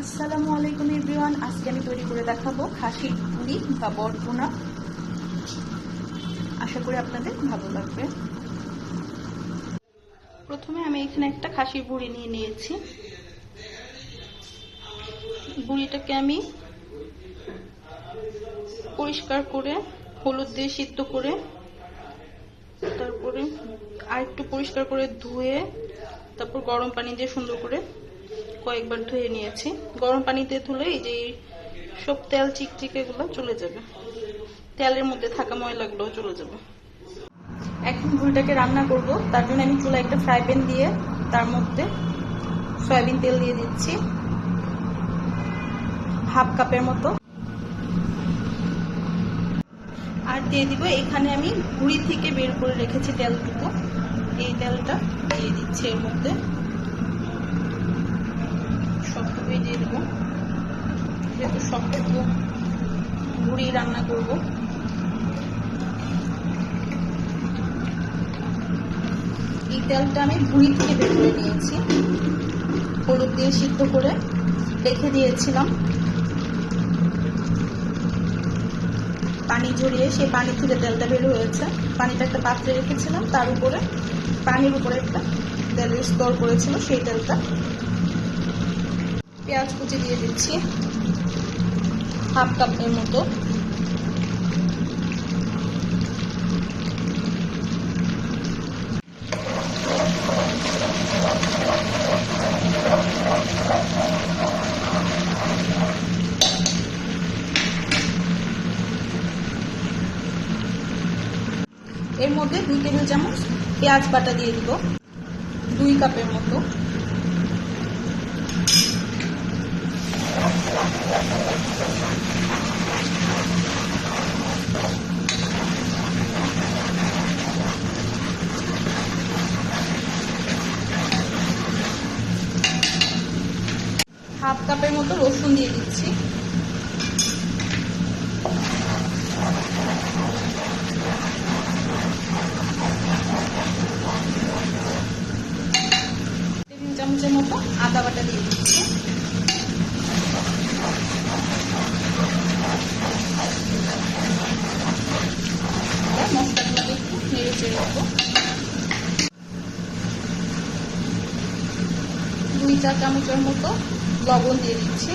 আসসালামু আলাইকুম এভরিওয়ান, আজকে আমি তৈরি করে দেখাবো খাসির পুরি বা বটবোনা আশা করি আপনাদের ভালো লাগবে। প্রথমে আমি এখানে একটা খাসির বুড়ি নিয়ে নিয়েছি। বুড়িটাকে আমি পরিষ্কার করে, হলুদ দিয়ে সিদ্ধ করে, তারপরে আর একটু পরিষ্কার করে ধুয়ে, তারপর গরম পানি দিয়ে সুন্দর করে কয়েকবার ধুয়ে নিয়েছি। গরম পানিতে ধুলে এই যে সব তেল চিকচিকে গুলো চলে যাবে। তেলের মধ্যে থাকা ময়লাগুলো চলে যাবে। এখন ভুলটাকে রান্না করব। তার জন্য আমি চুলা একটা ফ্রাই প্যান দিয়ে তার মধ্যে সয়াবিন তেল দিয়ে দিচ্ছি। হাফ কাপের মতো। আর দিয়ে দিব, এখানে আমি গুঁড়ি থেকে বের করে রেখেছি তেলটুকু। এই তেলটা দিয়ে দিচ্ছি এর মধ্যে। দেবো যেহেতু সবটুকু গুঁড়ি রান্না করব। এই তেলটা আমি গুঁড়ি থেকে বের করে নিয়েছি। হলুদ দিয়ে সিদ্ধ করে রেখে দিয়েছিলাম। পানি ঝরিয়ে সেই পানি থেকে তেলটা বের হয়েছে। পানিটা একটা পাত্রে রেখেছিলাম, তার উপরে, পানির উপরে একটা তেলের স্তর করেছিল সেই তেলটা। পেঁয়াজ কুচি দিয়ে দিচ্ছি। হাফ কাপের মতো। এর মধ্যে দুই টেবিল চামচ পেঁয়াজ বাটা দিয়ে দিব। দুই কাপের মতো। হাফ কাপের মতো রসুন দিয়ে দিচ্ছি তিন চামচের মতো আদা বাটা দিয়ে দিচ্ছি মশলাগুলোকে দুই চা চামচের মতো লবণ দিয়ে দিচ্ছি।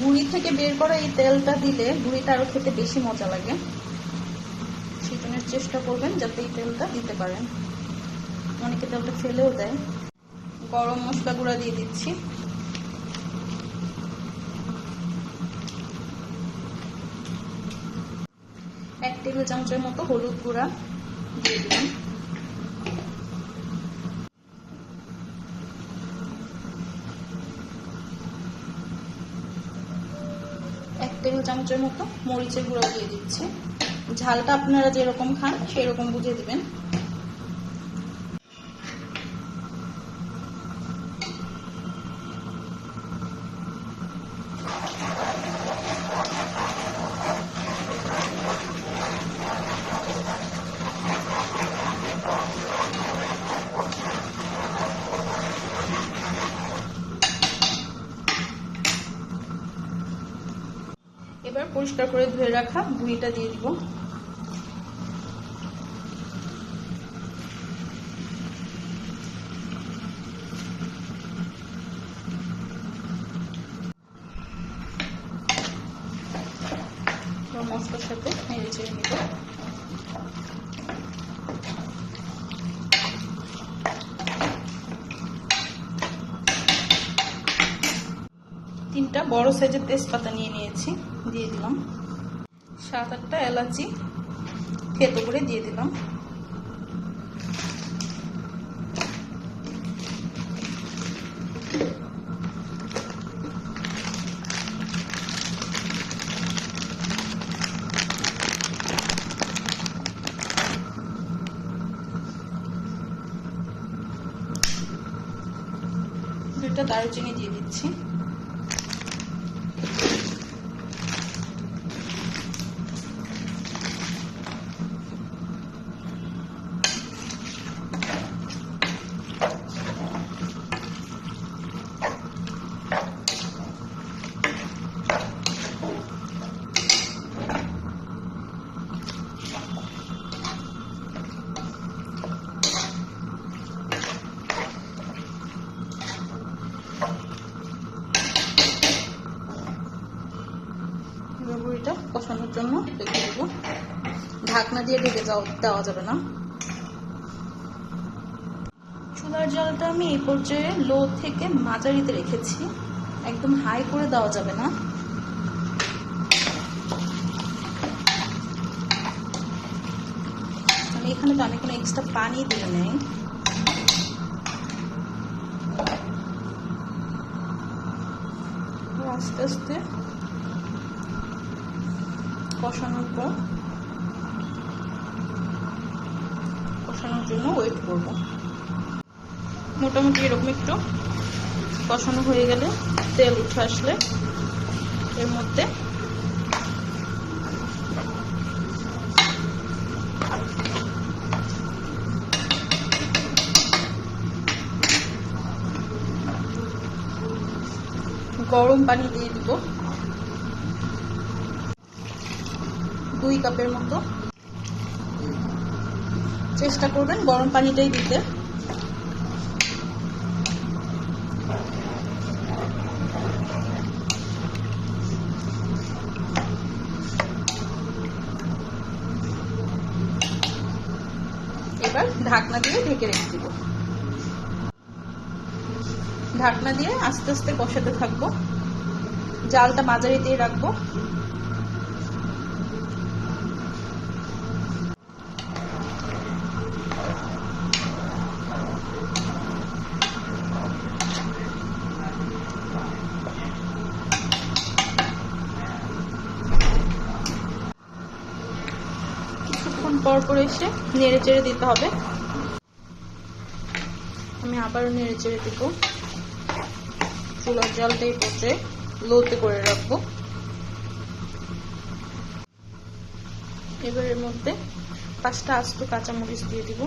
বুড়ি থেকে বের করা এই তেলটা দিলে বুড়িটা আরও খেতে বেশি মজা লাগে। চেষ্টা করবেন যাতে এই তেলটা দিতে পারেন। অনেকে তেলটা ফেলেও দেয়। গরম মশলা গুঁড়া দিয়ে দিচ্ছি। এক টেবিল চামচের মতো হলুদ গুঁড়া দিয়ে দিলাম। এক টেবিল চামচের মতো মরিচের গুঁড়া দিয়ে দিচ্ছি। ঝালটা আপনারা যেরকম খান, সেরকম বুঝে দিবেন। এবার পরিষ্কার করে ধুয়ে রাখা বুড়িটা দিয়ে দিব। মশলার সাথে নেড়ে চেড়ে তিনটা বড় সাইজের তেজপাতা নিয়ে নিয়েছি, দিয়ে দিলাম। সাত আটটা এলাচি থেতো করে দিয়ে দিলাম। দুইটা দারুচিনি দিয়ে দিচ্ছি। গুঁড়িটা কষানোর জন্য রেখে দেবো। ঢাকনা দিয়ে ঢেকে দেওয়া যাবে না। চুলার জলটা আমি এই পর্যায়ে লো থেকে মাঝারিতে রেখেছি। একদম হাই করে দেওয়া যাবে না। আমি এখানে তো আমি এক্সট্রা পানি দিয়ে নেই। আস্তে আস্তে কষানোর পর কষানোর জন্য ওয়েট করব। মোটামুটি এরকম একটু কষানো হয়ে গেলে তেল উঠে আসলে এর মধ্যে গরম পানি দিয়ে দিব। দুই কাপের মতো। চেষ্টা করবেন গরম পানিটাই দিতে। এবার ঢাকনা দিয়ে ঢেকে রেখে দিব। ঢাকনা দিয়ে আস্তে আস্তে কষাতে থাকব। জালটা মাঝারি দিয়ে রাখব। কিছুক্ষণ পর পর এসে নেড়ে চেড়ে দিতে হবে। আমি আবারও নেড়ে চেড়ে দিব। চুলার জলটাই পচে লোতে করে রাখব। এবার এর মধ্যে পাঁচটা আস্ত কাঁচামরিচ দিয়ে দিব।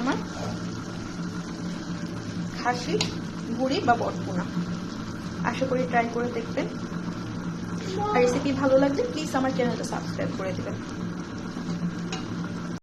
আমার খাসি গুড়ি বা বটপোনা আশা করি ট্রাই করে দেখবেন। আর রেসিপি ভালো লাগলে প্লিজ আমার চ্যানেলটা সাবস্ক্রাইব করে দেবেন।